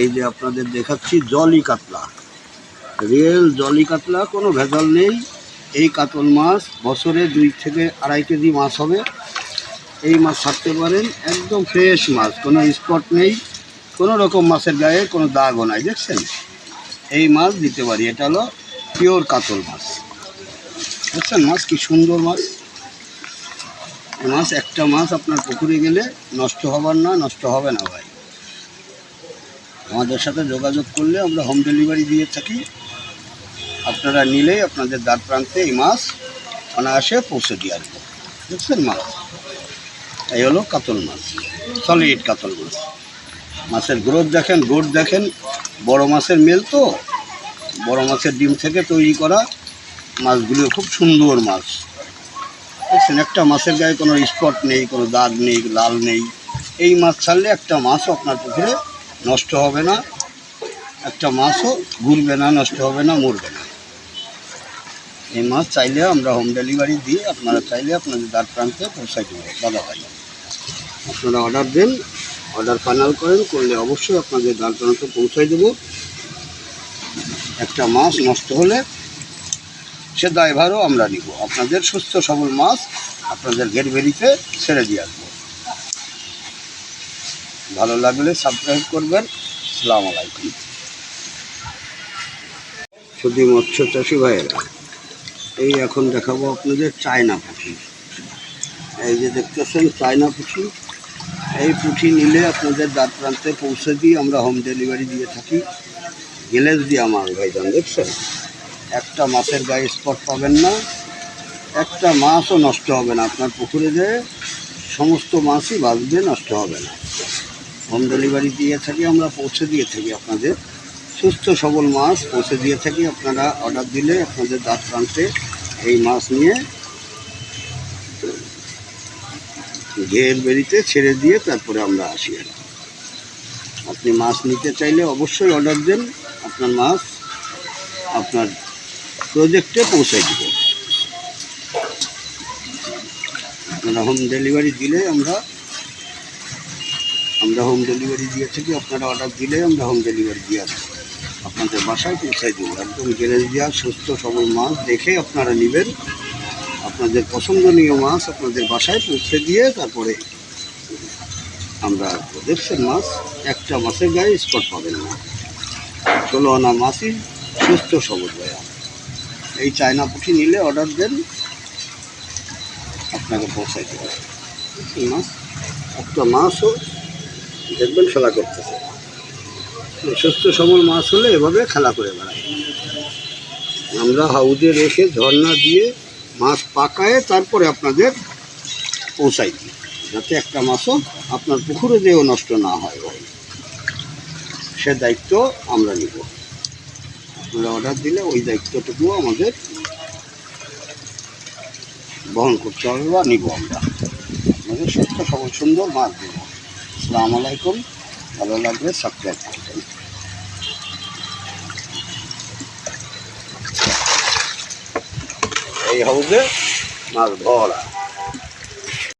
এই যে আপনাদের দেখাচ্ছি জলি কাতলা। রিয়েল জলি কাতলা, কোনো ভেজাল নেই। এই কাতল মাছ বছরে দুই থেকে আড়াই কেজি মাছ হবে। এই মাছ ছাড়তে পারেন, একদম ফ্রেশ মাছ, কোনো স্পট নেই। কোনো রকম মাছের গায়ে কোনো দাগও নাই, দেখছেন? এই মাছ দিতে পারি, এটা হলো পিওর কাতল মাছ। বুঝছেন মাছ কি সুন্দর মাছ? মাছ একটা মাছ আপনার পুকুরে গেলে নষ্ট হবার না, নষ্ট হবে না ভাই। আমাদের সাথে যোগাযোগ করলে আমরা হোম ডেলিভারি দিয়ে থাকি। আপনারা নিলেই আপনাদের দ্বার প্রান্তে এই মাছ অনায়াসে পৌঁছে দিয়ে আসব। বুঝছেন মাছ এই হলো কাতল মাছ সলিড কাতল মাছ। মাছের গ্রোথ দেখেন গোট দেখেন, বড় মাছের মেল তো। বড় মাছের ডিম থেকে তৈরি করা মাছগুলো খুব সুন্দর মাছ। দেখছেন একটা মাছের গায়ে কোনো স্পট নেই, কোনো দাগ নেই, লাল নেই। এই মাছ ছাড়লে একটা মাছও আপনার পুকুরে নষ্ট হবে না। একটা মাছও ঘুরবে না, নষ্ট হবে না, মরবে না। এই মাছ চাইলে আমরা হোম ডেলিভারি দিই, আপনারা চাইলে আপনাদের দ্বার প্রান্তে পৌঁছাই দেবো দাদা ভাই। আপনারা অর্ডার দেন অর্ডার ফাইনাল করেন, করলে অবশ্যই আপনাদের দ্বার প্রান্তে পৌঁছাই দেবো। একটা মাছ নষ্ট হলে সে দায়ভারও আমরা নিব। আপনাদের সুস্থ সবল মাছ আপনাদের গেট বেরিতে ছেড়ে দিয়ে আসব। ভালো লাগলে সাবস্ক্রাইব করবেন। সালাম আলাইকুম। শুধু মৎস্য চাষি ভাইয়েরা, এই এখন দেখাবো আপনাদের চায়না পুঁটি এই যে দেখতেছেন চায়না পুঁটি এই পুঁটি নিলে আপনাদের দাঁত প্রান্তে পৌঁছে দিই আমরা হোম ডেলিভারি দিয়ে থাকি। গেলেজ দিয়ে আমার ভাইজান দেখছেন? একটা মাছের গায়ে স্পট পাবেন না, একটা মাছও নষ্ট হবে না। আপনার পুকুরে যে সমস্ত মাছই বাঁচবে, নষ্ট হবে না। হোম ডেলিভারি দিয়ে থাকি, আমরা পৌঁছে দিয়ে থাকি আপনাদের। সুস্থ, সবল মাছ পৌঁছে দিয়ে থাকি। আপনারা অর্ডার দিলে আপনাদের দাঁত প্রান্তে এই মাছ নিয়ে ঘের বেরিতে ছেড়ে দিয়ে তারপরে আমরা আসি আর আপনি মাছ নিতে চাইলে অবশ্যই অর্ডার দেন। আপনার মাছ আপনার প্রজেক্টে পৌঁছে দিব। আপনারা হোম ডেলিভারি দিলে আমরা আমরা হোম ডেলিভারি দিয়ে থাকি আপনারা অর্ডার দিলে আমরা হোম ডেলিভারি দিয়ে আপনাদের বাসায় পৌঁছাই দেবো। একদম গ্যারেজ দেওয়া সুস্থ সবল মাছ দেখে আপনারা নেবেন। আপনাদের পছন্দনীয় মাছ আপনাদের বাসায় পৌঁছে দিয়ে তারপরে আমরা। দেখছেন মাছ একটা মাছের গায়ে স্পট পাবেন না। ষোলো আনা মাছই সুস্থ সবল ভাইয়া এই চায়না পুঁটি নিলে অর্ডার দেন আপনাকে পৌঁছাই দেবো মাছ, একটা মাছও দেখবেন খেলা করতেছে। সুস্থ সবল মাছ হলে এভাবে খেলা করে বেড়ায়। আমরা হাউজে রেখে ঝর্ণা দিয়ে মাছ পাকায়ে তারপরে আপনাদের পৌঁছাই দিই যাতে একটা মাছও আপনার পুকুরে যেও নষ্ট না হয়। সে দায়িত্ব আমরা নিব। আপনারা অর্ডার দিলে ওই দায়িত্বটুকুও আমাদের বহন করতে হবে বা নিব আমরা। আপনাদের সুস্থ সবল সুন্দর মাছ দেব। আসসালামু আলাইকুম। ভালো লাগলে সাবস্ক্রাইব করবেন এই হাউজে মাছ ভরা